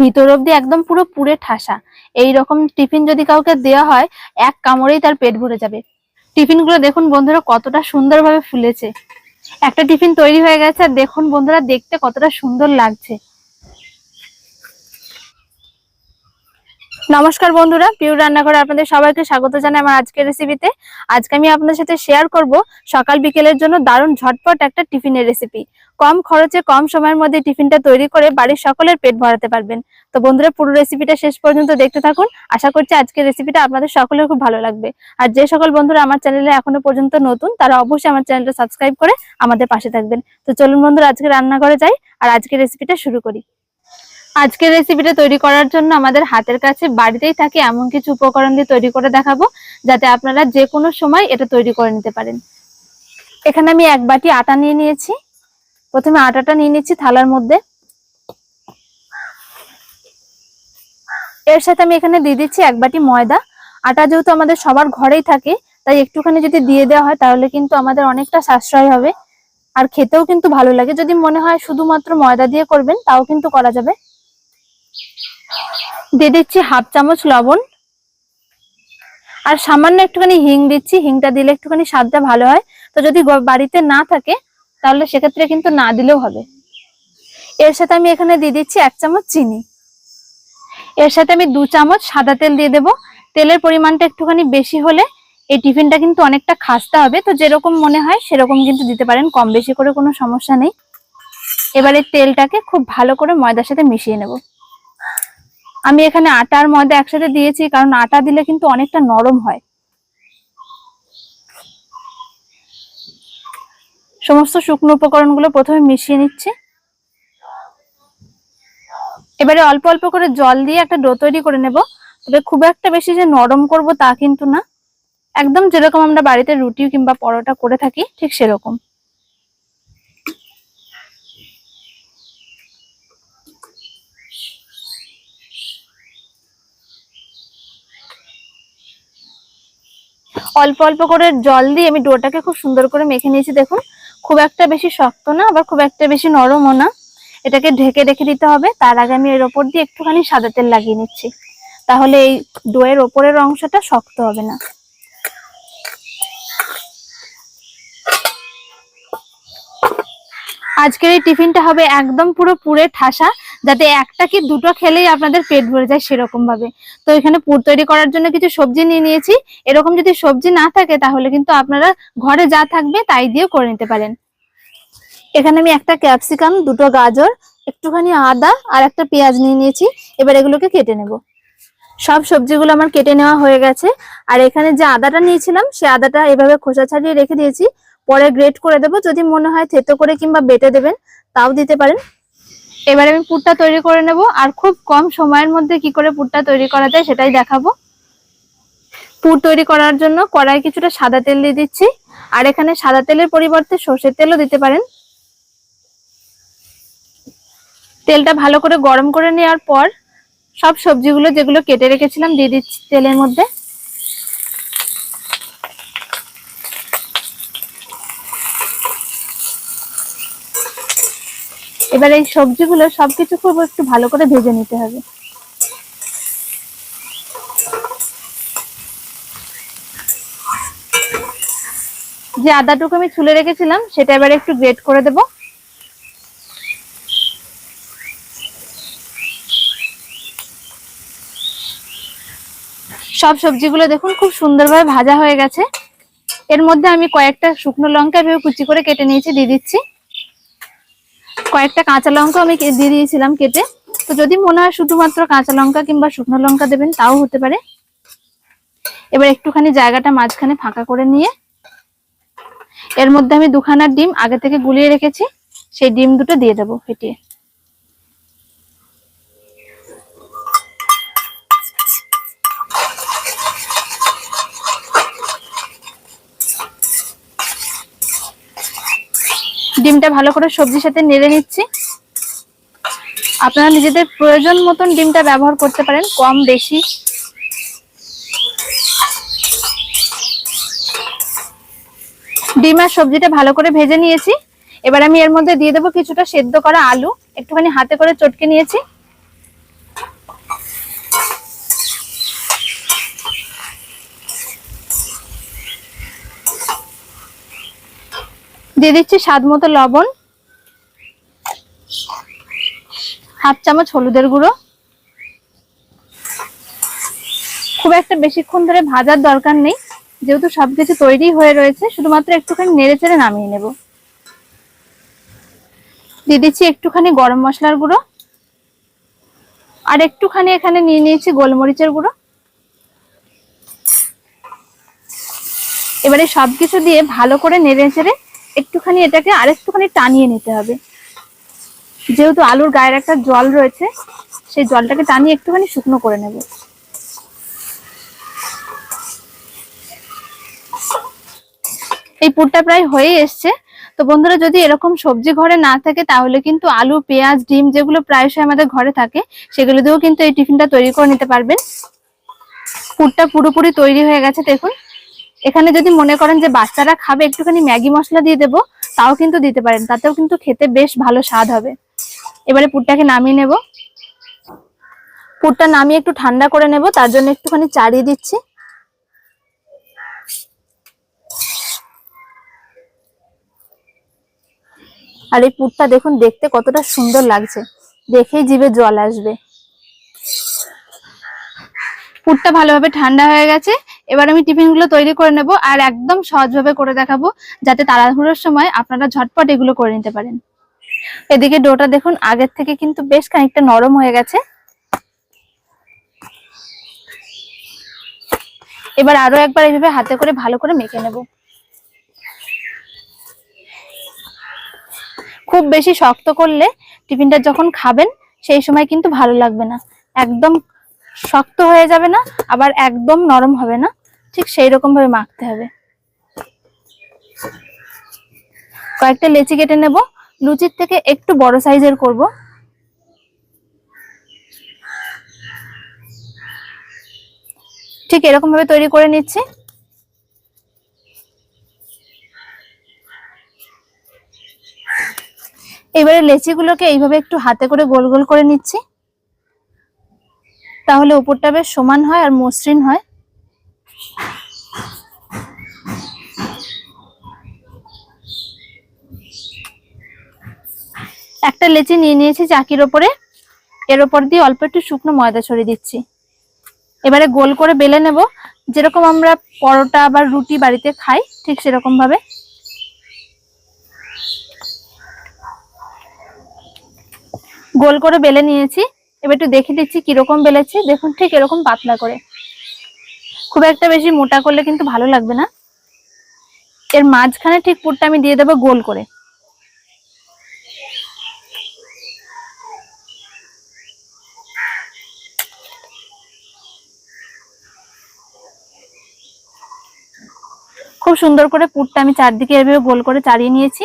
ভিতর অব্দি একদম পুরো পুরে ঠাসা। এই রকম টিফিন যদি কাউকে দেওয়া হয়, এক কামড়েই তার পেট ভরে যাবে। টিফিনগুলো দেখুন বন্ধুরা কতটা সুন্দরভাবে ফুলেছে। একটা টিফিন তৈরি হয়ে গেছে, আর দেখুন বন্ধুরা দেখতে কতটা সুন্দর লাগছে। নমস্কার বন্ধুরা পিউর রান্নাঘরে আপনাদের সবাইকে স্বাগত জানাই আমার আজকের রেসিপিতে আজকে আমি আপনাদের সাথে শেয়ার করব সকাল বিকেলের জন্য দারুণ ঝটপট একটা টিফিনের রেসিপি কম খরচে, কম সময়ের মধ্যে টিফিনটা তৈরি করে বাড়ির সকলের পেট ভরাতে পারবেন। তো বন্ধুরা, পুরো রেসিপিটা শেষ পর্যন্ত দেখতে থাকুন। আশা করছি আজকের রেসিপিটা আপনাদের সকলের খুব ভালো লাগবে। আর যে সকল বন্ধুরা আমার চ্যানেলে এখনও পর্যন্ত নতুন, তারা অবশ্যই আমার চ্যানেলটা সাবস্ক্রাইব করে আমাদের পাশে থাকবেন। তো চলুন বন্ধুরা, আজকে রান্নাঘরে যাই আর আজকের রেসিপিটা শুরু করি। আজকের রেসিপিটা তৈরি করার জন্য আমাদের হাতের কাছে বাড়িতেই থাকে এমন কিছু উপকরণ দিয়ে তৈরি করে দেখাবো, যাতে আপনারা যে কোনো সময় এটা তৈরি করে নিতে পারেন। এখানে আমি এক বাটি আটা নিয়ে নিয়েছি। প্রথমে আটাটা নিয়ে নিচ্ছি থালার মধ্যে। এর সাথে আমি এখানে দিয়ে দিচ্ছি এক বাটি ময়দা। আটা যেহেতু আমাদের সবার ঘরেই থাকে, তাই একটুখানি যদি দিয়ে দেওয়া হয় তাহলে কিন্তু আমাদের অনেকটা সাশ্রয় হবে। আর খেতেও কিন্তু ভালো লাগে। যদি মনে হয় শুধুমাত্র ময়দা দিয়ে করবেন, তাও কিন্তু করা যাবে। দিয়ে দিচ্ছি হাফ চামচ লবণ। আর সামান্য একটুখানি হিং দিচ্ছি, হিংটা দিলে একটুখানি স্বাদটা ভালো হয়। তো যদি বাড়িতে না থাকে, তাহলে সেক্ষেত্রে কিন্তু না দিলেও হবে। এর সাথে আমি এখানে দিয়ে দিচ্ছি এক চামচ চিনি। এর সাথে আমি দু চামচ সাদা তেল দিয়ে দেব। তেলের পরিমাণটা একটুখানি বেশি হলে এই টিফিনটা কিন্তু অনেকটা খাস্তা হবে। তো যেরকম মনে হয়, সেরকম কিন্তু দিতে পারেন, কম বেশি করে কোনো সমস্যা নেই। এবারে তেলটাকে খুব ভালো করে ময়দার সাথে মিশিয়ে নেব। আমি এখানে আটা আর ময়দা একসাথে দিয়েছি, কারণ আটা দিলে কিন্তু অনেকটা নরম হয়। সমস্ত শুকনো উপকরণগুলো প্রথমে মিশিয়ে নিচ্ছি। এবারে অল্প অল্প করে জল দিয়ে একটা ডো তৈরি করে নেব। তবে খুব একটা বেশি যে নরম করব তা কিন্তু না। একদম যেরকম আমরা বাড়িতে রুটি কিংবা পরোটা করে থাকি, ঠিক সেরকম। অল্প অল্প করে জল দিয়ে আমি ডোটাকে খুব সুন্দর করে মেখে নিয়েছি, দেখুন। খুব একটা বেশি শক্ত না, আবার খুব একটা বেশি নরমও না। এটাকে ঢেকে রেখে দিতে হবে, তার আগে আমি এর ওপর দিয়ে একটুখানি সাদা তেল লাগিয়ে নিচ্ছি। তাহলে এই ডোয়ের ওপরের অংশটা শক্ত হবে না। আজকের এই টিফিনটা হবে একদম পুরো পুরে ঠাসা। যাতে একটা কি দুটো খেলেই আপনাদের পেট ভরে যায় সেরকম ভাবে তো এখানে পুর তৈরি করার জন্য কিছু সবজি নিয়ে নিয়েছি। এরকম যদি সবজি না থাকে তাহলে কিন্তু আপনারা ঘরে যা থাকবে তাই দিয়ে করে নিতে পারেন। এখানে আমি একটা ক্যাপসিকাম, দুটো গাজর, একটুখানি আদা আর একটা পেঁয়াজ নিয়ে নিয়েছি। এবার এগুলোকে কেটে নেব। সব সবজিগুলো আমার কেটে নেওয়া হয়ে গেছে। আর এখানে যে আদাটা নিয়েছিলাম, সে আদাটা এভাবে খোসা ছাড়িয়ে রেখে দিয়েছি। পরে গ্রেট করে দেবো। যদি মনে হয় থেতো করে কিংবা বেটে দেবেন, তাও দিতে পারেন। এবার আমি পুরটা তৈরি করে নেব আর খুব কম সময়ের মধ্যে কি করে পুরটা তৈরি করা যায় সেটাই দেখাবো। পুর তৈরি করার জন্য কড়াই কিছুটা সাদা তেল দিয়ে দিচ্ছি। আর এখানে সাদা তেলের পরিবর্তে সর্ষের তেলও দিতে পারেন। তেলটা ভালো করে গরম করে নেওয়ার পর সব সবজিগুলো যেগুলো কেটে রেখেছিলাম দিয়ে দিচ্ছি তেলের মধ্যে। এবার এই সবজিগুলো সবকিছু খুব একটু ভালো করে ভেজে নিতে হবে। যে আদাটুকু আমি ছুলে রেখেছিলাম, সেটা এবারে একটু গ্রেট করে দেব। সব সবজিগুলো দেখুন, খুব সুন্দরভাবে ভাজা হয়ে গেছে। এর মধ্যে আমি কয়েকটা শুকনো লঙ্কা এভাবে কুচি করে কেটে নিয়েছি, দিয়ে দিচ্ছি। কয়েকটা কাঁচা লঙ্কা আমি দিয়ে দিয়েছিলাম কেটে। তো যদি মনে হয় শুধুমাত্র কাঁচা লঙ্কা কিংবা শুকনো লঙ্কা দেবেন, তাও হতে পারে। এবার একটুখানি জায়গাটা মাঝখানে ফাঁকা করে নিয়ে, এর মধ্যে আমি দুখানা ডিম আগে থেকে গুলিয়ে রেখেছি, সেই ডিম দুটো দিয়ে দেবো ফেটিয়ে। ডিমটা ভালো করে সবজির সাথে নেড়ে নিচ্ছি। আপনারা নিজেদের প্রয়োজন মতন ডিমটা ব্যবহার করতে পারেন, কম, বেশি। ডিম আর সবজিটা ভালো করে ভেজে নিয়েছি। এবার আমি এর মধ্যে দিয়ে দেবো কিছুটা সেদ্ধ করা আলু। একটুখানি হাতে করে চটকে নিয়েছি। দিয়ে দিচ্ছি স্বাদ মতো লবণ, হাফ চামচ হলুদের গুঁড়ো। খুব একটা বেশিক্ষণ ধরে ভাজার দরকার নেই, যেহেতু সবকিছু তৈরি হয়ে রয়েছে, শুধুমাত্র একটুখানি নেড়ে চেড়ে নামিয়ে নেব। দিয়ে দিচ্ছি একটুখানি গরম মশলার গুঁড়ো, আর একটুখানি এখানে নিয়ে নিয়েছি গোলমরিচের গুঁড়ো। এবারে সবকিছু দিয়ে ভালো করে নেড়ে চেড়ে একটুখানি এটাকে আরেকটুখানি টানিয়ে নিতে হবে। যেহেতু আলুর গায়ের একটা জল রয়েছে, সেই জলটাকে টানিয়ে একটুখানি শুকনো করে নেব। এই পুরটা প্রায় হয়ে এসছে। তো বন্ধুরা, যদি এরকম সবজি ঘরে না থাকে, তাহলে কিন্তু আলু, পেঁয়াজ, ডিম যেগুলো প্রায়শই আমাদের ঘরে থাকে, সেগুলো দিয়েও কিন্তু এই টিফিনটা তৈরি করে নিতে পারবেন। পুরটা পুরোপুরি তৈরি হয়ে গেছে, দেখুন। এখানে যদি মনে করেন যে বাচ্চারা খাবে, একটুখানি ম্যাগি মশলা দিয়ে দেবো, তাও কিন্তু দিতে পারেন। তাতেও কিন্তু খেতে বেশ ভালো স্বাদ হবে। এবারে পুরটাকে নামিয়ে নেব। পুরটা নামিয়ে একটু ঠান্ডা করে নেব, তার জন্য একটুখানি চাড়িয়ে দিচ্ছি। আর এই পুরটা দেখুন, দেখতে কতটা সুন্দর লাগছে। দেখেই জিভে জল আসবে। পুরটা ভালোভাবে ঠান্ডা হয়ে গেছে। এবার আমি টিফিনগুলো তৈরি করে নেব আর একদম সহজভাবে করে দেখাবো যাতে তাড়াহুড়োর সময় আপনারা ঝটপট এগুলো করে নিতে পারেন। এদিকে ডোটা দেখুন, আগের থেকে কিন্তু বেশ খানিকটা নরম হয়ে গেছে। এবার আরও একবার এইভাবে হাতে করে ভালো করে মেখে নেব। খুব বেশি শক্ত করলে টিফিনটা যখন খাবেন, সেই সময় কিন্তু ভালো লাগবে না। একদম শক্ত হয়ে যাবে না, আবার একদম নরম হবে না। ঠিক সেই রকম ভাবে মাখতে হবে। কয়েকটা লেচি কেটে নেব। লুচির থেকে একটু বড় সাইজের করব। ঠিক এরকম ভাবে তৈরি করে নিচ্ছি। এবারে লেচিগুলোকে এইভাবে একটু হাতে করে গোল গোল করে নিচ্ছি। তাহলে উপরটা বেশ সমান হয় আর মসৃণ হয়। একটা লেচি নিয়ে নিয়েছি চাকির ওপরে। এর ওপর দিয়ে অল্প একটু শুকনো ময়দা ছড়িয়ে দিচ্ছি। এবারে গোল করে বেলে নেব। যেরকম আমরা পরোটা বা রুটি বাড়িতে খাই, ঠিক সেরকম ভাবে। গোল করে বেলে নিয়েছি। এবার একটু দেখে দিচ্ছি কীরকম বেলেছি। দেখুন, ঠিক এরকম পাতলা করে। খুব একটা বেশি মোটা করলে কিন্তু ভালো লাগবে না। এর মাঝখানে ঠিক পুরটা আমি দিয়ে দেবো গোল করে। খুব সুন্দর করে পুরটা আমি চারদিকে এভাবে গোল করে চাড়িয়ে নিয়েছি।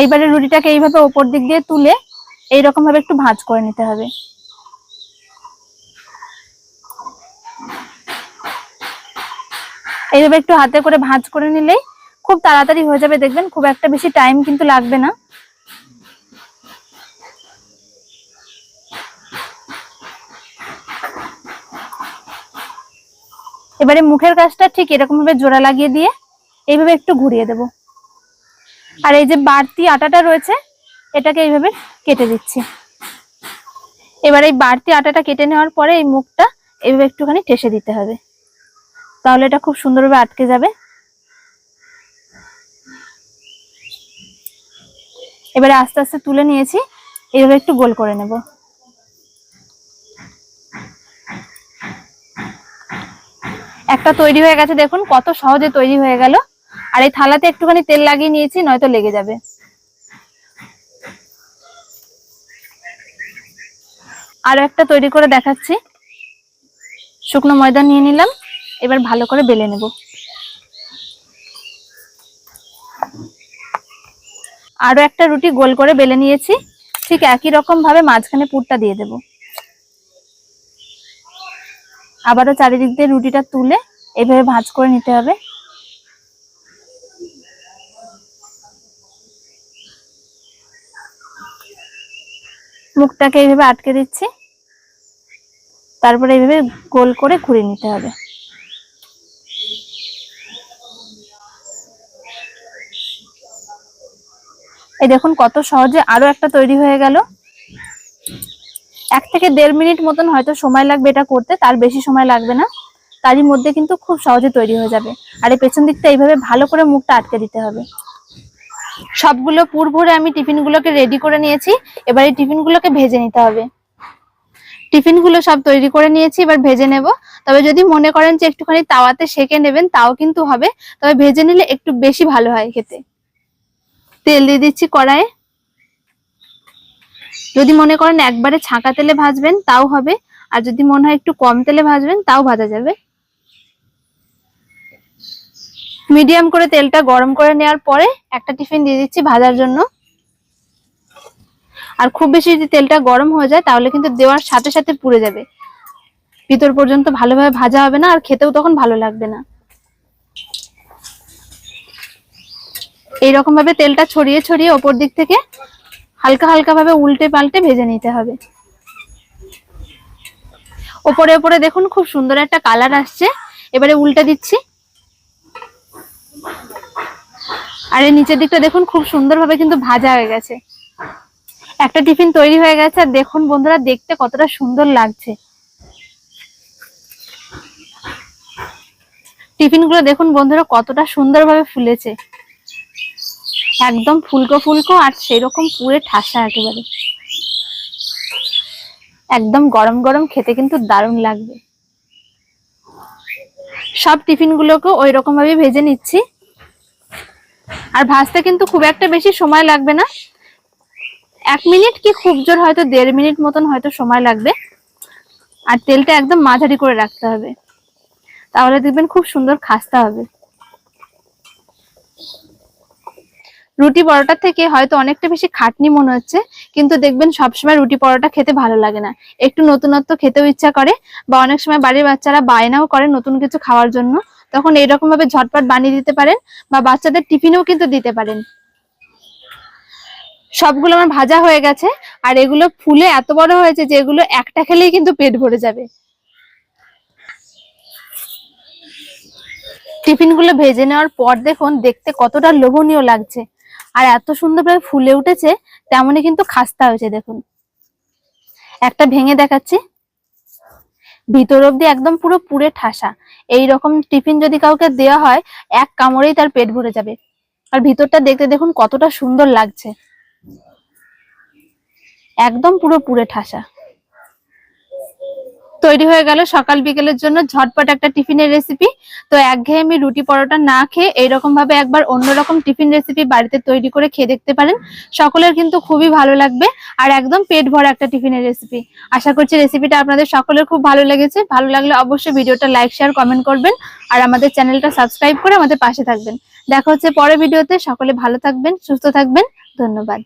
এইবারে রুটিটাকে এইভাবে ওপর দিক দিয়ে তুলে এইরকম ভাবে একটু ভাঁজ করে নিতে হবে। এইভাবে একটু হাতে করে ভাঁজ করে নিলেই খুব তাড়াতাড়ি হয়ে যাবে, দেখবেন খুব একটা বেশি টাইম কিন্তু লাগবে না। এবারে মুখের কাজটা ঠিক এরকম ভাবে জোড়া লাগিয়ে দিয়ে এইভাবে একটু ঘুরিয়ে দেব। আর এই যে বাড়তি আটাটা রয়েছে এটাকে এইভাবে কেটে দিচ্ছি। এবার এই বাড়তি আটাটা কেটে নেওয়ার পরে এই মুখটা এইভাবে একটুখানি ঠেসে দিতে হবে। তাহলে এটা খুব সুন্দরভাবে আটকে যাবে। এবারে আস্তে আস্তে তুলে নিয়েছি, এইভাবে একটু গোল করে নেব। একটা তৈরি হয়ে গেছে, দেখুন কত সহজে তৈরি হয়ে গেল। আর এই থালাতে একটুখানি তেল লাগিয়ে নিয়েছি, নয়তো লেগে যাবে। আরও একটা তৈরি করে দেখাচ্ছি। শুকনো ময়দা নিয়ে নিলাম, এবার ভালো করে বেলে নেব। আরও একটা রুটি গোল করে বেলে নিয়েছি, ঠিক একই রকম ভাবে মাঝখানে পুরটা দিয়ে দেব। আবারও চারিদিক দিয়ে রুটিটা তুলে এভাবে ভাঁজ করে নিতে হবে। মুখটাকে এইভাবে আটকে দিচ্ছি। তারপরে এইভাবে গোল করে ঘুরিয়ে নিতে হবে। এই দেখুন কত সহজে আরও একটা তৈরি হয়ে গেল। এক থেকে দেড় মিনিট মতন হয়তো সময় লাগবে এটা করতে, তার বেশি সময় লাগবে না। তারই মধ্যে কিন্তু খুব সহজে তৈরি হয়ে যাবে। আর এই পেছন দিকটা এইভাবে ভালো করে মুখটা আটকে দিতে হবে। সবগুলো পুর ভরে আমি টিফিনগুলোকে রেডি করে নিয়েছি। এবার এই টিফিনগুলোকে ভেজে নিতে হবে। টিফিনগুলো সব তৈরি করে নিয়েছি, এবার ভেজে নেব। তবে যদি মনে করেন যে একটুখানি তাওয়াতে সেকে নেবেন, তাও কিন্তু হবে। তবে ভেজে নিলে একটু বেশি ভালো হয় খেতে। তেল দিয়ে দিচ্ছি কড়াইয়ে। যদি মনে করেন একবারে ছাঁকা তেলে ভাজবেন, তাও হবে। আর যদি মনে হয় একটু কম তেলে ভাজবেন, তাও ভাজা যাবে। মিডিয়াম করে তেলটা গরম করে নেওয়ার পরে একটা টিফিন দিয়ে দিচ্ছি ভাজার জন্য। আর খুব বেশি যদি তেলটা গরম হয়ে যায়, তাহলে কিন্তু দেওয়ার সাথে সাথে পুড়ে যাবে। ভিতর পর্যন্ত ভালোভাবে ভাজা হবে না, আর খেতেও তখন ভালো লাগবে না। এইরকম ভাবে তেলটা ছড়িয়ে ছড়িয়ে ওপর দিক থেকে হালকা হালকা ভাবে উল্টে পাল্টে ভেজে নিতে হবে। ওপরে ওপরে দেখুন, খুব সুন্দর একটা কালার আসছে। এবারে উল্টে দিচ্ছি। আর এই নিচের দিকটা দেখুন, খুব সুন্দরভাবে কিন্তু ভাজা হয়ে গেছে। একটা টিফিন তৈরি হয়ে গেছে, আর দেখুন বন্ধুরা, দেখতে কতটা সুন্দর লাগছে। টিফিনগুলো দেখুন বন্ধুরা, কতটা সুন্দরভাবে ফুলেছে। একদম ফুলকো ফুলকো, আর সেরকম পুরে ঠাসা একেবারে। একদম গরম গরম খেতে কিন্তু দারুণ লাগবে। সব টিফিনগুলোকে ওই রকম ভাবে ভেজে নিচ্ছি। আর ভাজতে কিন্তু খুব একটা বেশি সময় লাগবে না। এক মিনিট কি খুব জোর হয়তো দেড় মিনিট মতন হয়তো সময় লাগবে। আর তেলটা একদম মাঝারি করে রাখতে হবে। তাহলে দেখবেন খুব সুন্দর খাস্তা হবে। রুটি পরোটা থেকে হয়তো অনেকটা বেশি খাটনি মনে হচ্ছে, কিন্তু দেখবেন সবসময় রুটি পরোটা খেতে ভালো লাগে না। একটু নতুনত্ব খেতেও ইচ্ছা করে, বা অনেক সময় বাড়ির বাচ্চারা বায়নাও করে নতুন কিছু খাওয়ার জন্য। তখন এইরকম ভাবে ঝটপট বানিয়ে দিতে পারেন বা বাচ্চাদের টিফিনেও কিন্তু দিতে পারেন। সবগুলো আমার ভাজা হয়ে গেছে আর এগুলো ফুলে এত বড় হয়েছে যে এগুলো একটা খেলেই কিন্তু পেট ভরে যাবে। টিফিনগুলো ভেজে নেওয়ার পর দেখুন দেখতে কতটা লোভনীয় লাগছে। আর এত সুন্দরভাবে ফুলে উঠেছে তেমনই কিন্তু খাস্তা হয়েছে দেখুন। একটা ভেঙে দেখাচ্ছি। ভিতর অব্দি একদম পুরো পুরে ঠাসা। এই রকম টিফিন যদি কাউকে দেওয়া হয়, এক কামড়েই তার পেট ভরে যাবে। আর ভিতরটা দেখতে দেখুন কতটা সুন্দর লাগছে। একদম পুরো পুরে ঠাসা। তৈরি হয়ে গেল সকাল বিকেলের জন্য ঝটপট একটা টিফিনের রেসিপি তো একঘেয়েমি রুটি পরোটা না খেয়ে এইরকম ভাবে একবার অন্যরকম টিফিন রেসিপি বাড়িতে তৈরি করে খেয়ে দেখতে পারেন। সকলের কিন্তু খুবই ভালো লাগবে আর একদম পেট ভরা একটা টিফিনের রেসিপি আশা করছি রেসিপিটা আপনাদের সকলের খুব ভালো লেগেছে। ভালো লাগলে অবশ্যই ভিডিওটা লাইক শেয়ার কমেন্ট করবেন আর আমাদের চ্যানেলটা সাবস্ক্রাইব করে আমাদের পাশে থাকবেন। দেখা হচ্ছে পরের ভিডিওতে সকলে ভালো থাকবেন, সুস্থ থাকবেন। ধন্যবাদ।